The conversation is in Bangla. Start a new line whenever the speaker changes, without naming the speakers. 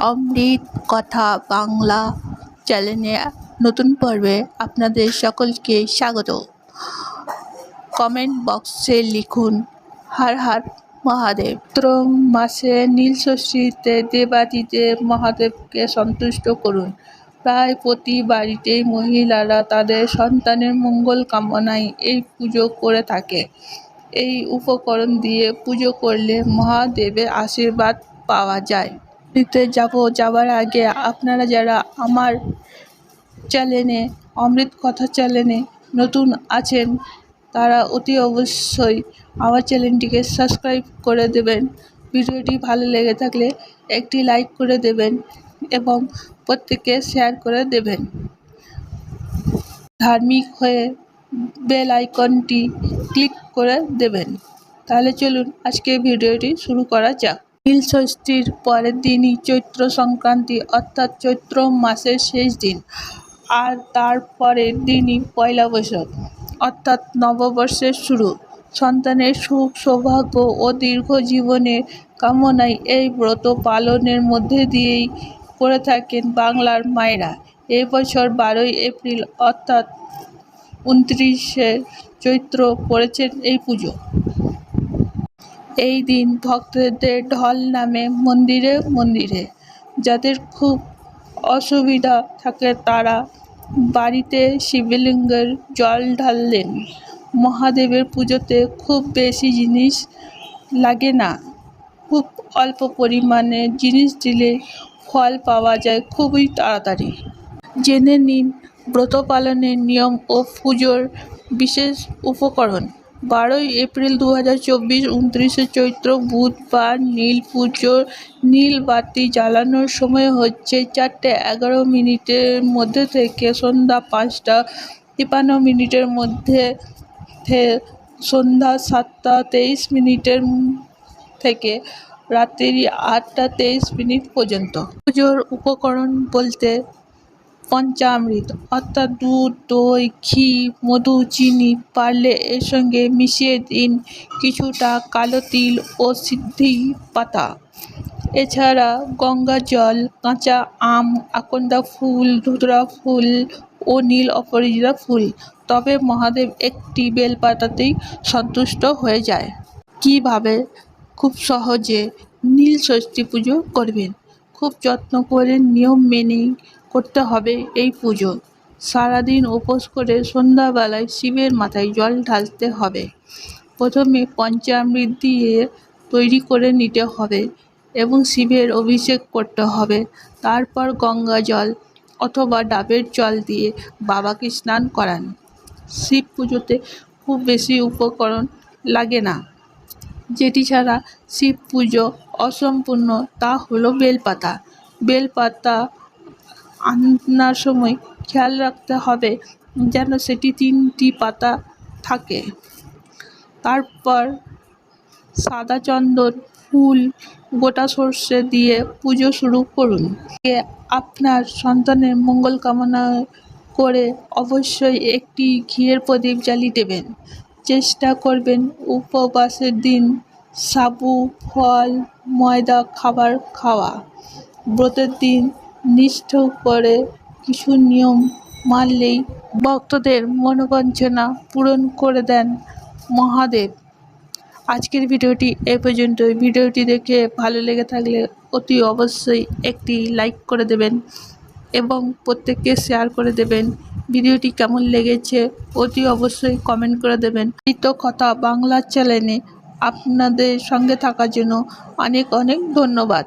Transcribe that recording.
অমৃত কথা বাংলা চ্যানেলে নতুন পর্বে আপনাদের সকলকে স্বাগত। কমেন্ট বক্সে লিখুন, হর হর মহাদেব। চৈত্র মাসে নীলষষ্ঠীতে দেবাদিদেব মহাদেবকে সন্তুষ্ট করুন। প্রায় প্রতি বাড়িতেই মহিলারা তাদের সন্তানের মঙ্গল কামনায় এই পুজো করে থাকে। এই উপকরণ দিয়ে পুজো করলে মহাদেবের আশীর্বাদ পাওয়া যায়। দিতে যাব যাওয়ার আগে আপনারা যারা আমার চ্যানেলে, অমৃত কথা চ্যানেলে নতুন আছেন, তারা অতি অবশ্যই আমার চ্যানেলটিকে সাবস্ক্রাইব করে দেবেন। ভিডিওটি ভালো লেগে থাকলে একটি লাইক করে দেবেন এবং প্রত্যেককে শেয়ার করে দেবেন। ধার্মিক হয়ে বেল আইকনটি ক্লিক করে দেবেন। তাহলে চলুন আজকে ভিডিওটি শুরু করা যাক। নীল ষষ্ঠীর পরের দিনই চৈত্র সংক্রান্তি, অর্থাৎ চৈত্র মাসের শেষ দিন, আর তার পরের দিনই পয়লা বৈশাখ, অর্থাৎ নববর্ষের শুরু। সন্তানের সুখ, সৌভাগ্য ও দীর্ঘ জীবনের কামনায় এই ব্রত পালনের মধ্যে দিয়েই করে থাকেন বাংলার মায়েরা। এবছর বারোই এপ্রিল, অর্থাৎ উনত্রিশে চৈত্র পড়েছেন এই পুজো। এই দিন ভক্তদের ঢল নামে মন্দিরে মন্দিরে। যাদের খুব অসুবিধা থাকে তারা বাড়িতে শিবলিঙ্গের জল ঢাললেন। মহাদেবের পুজোতে খুব বেশি জিনিস লাগে না। খুব অল্প পরিমাণে জিনিস দিলে ফল পাওয়া যায় খুবই তাড়াতাড়ি। জেনে নিন, ব্রত পালনের নিয়ম ও পুজোর বিশেষ উপকরণ। বারোই এপ্রিল দু হাজার চব্বিশ উনত্রিশে চৈত্র বুধবার নীল পুজোর নীল বাতি জ্বালানোর সময় হচ্ছে চারটে এগারো মিনিটের মধ্যে থেকে সন্ধ্যা পাঁচটা তিপান্ন মিনিটের মধ্যে সন্ধ্যা সাতটা তেইশ মিনিটের থেকে রাত্রি আটটা তেইশ মিনিট পর্যন্ত। পুজোর উপকরণ বলতে পঞ্চামৃত। অর্থাৎ দুধ, দই, ঘি, মধু, চিনি পারলে এর সঙ্গে মিশিয়ে দিন কিছুটা কালো তিল ও সিদ্ধি পাতা। এছাড়া গঙ্গা জল, কাঁচা আম, আকন্দা ফুল, ধুতরা ফুল ও নীল অপরাজিতা ফুল। তবে মহাদেব একটি বেলপাতাতেই সন্তুষ্ট হয়ে যায়। কীভাবে? খুব সহজে নীল ষষ্ঠী পুজো করবেন। খুব যত্ন করে নিয়ম মেনেই করতে হবে এই পুজো। সারাদিন উপোস করে সন্ধ্যাবেলায় শিবের মাথায় জল ঢালতে হবে। প্রথমে পঞ্চামৃত দিয়ে তৈরি করে নিতে হবে এবং শিবের অভিষেক করতে হবে। তারপর গঙ্গা জল অথবা ডাবের জল দিয়ে বাবাকে স্নান করান। শিব পুজোতে খুব বেশি উপকরণ লাগে না। যেটি ছাড়া শিব পুজো অসম্পূর্ণ তা হলো বেলপাতা। বেলপাতা আনার সময় খেয়াল রাখতে হবে যেন সেটি তিনটি পাতা থাকে। তারপর সাদা চন্দন, ফুল, গোটা সর্ষে দিয়ে পুজো শুরু করুন। আপনার সন্তানের মঙ্গল কামনা করে অবশ্যই একটি ঘিয়ের প্রদীপ জ্বালিয়ে দেবেন। চেষ্টা করবেন উপবাসের দিন, সাবু, ফল, ময়দা, খাবার খাওয়া। ব্রতের দিন নিষ্ঠ করে কিছু নিয়ম মানলেই ভক্তদের মনোবাঞ্ছনা পূরণ করে দেন মহাদেব। আজকের ভিডিওটি এ পর্যন্তই। ভিডিওটি দেখে ভালো লেগে থাকলে অতি অবশ্যই একটি লাইক করে দেবেন এবং প্রত্যেককে শেয়ার করে দেবেন। ভিডিওটি কেমন লেগেছে অতি অবশ্যই কমেন্ট করে দেবেন। নিত্য কথা বাংলা চ্যানেলে আপনাদের সঙ্গে থাকার জন্য অনেক অনেক ধন্যবাদ।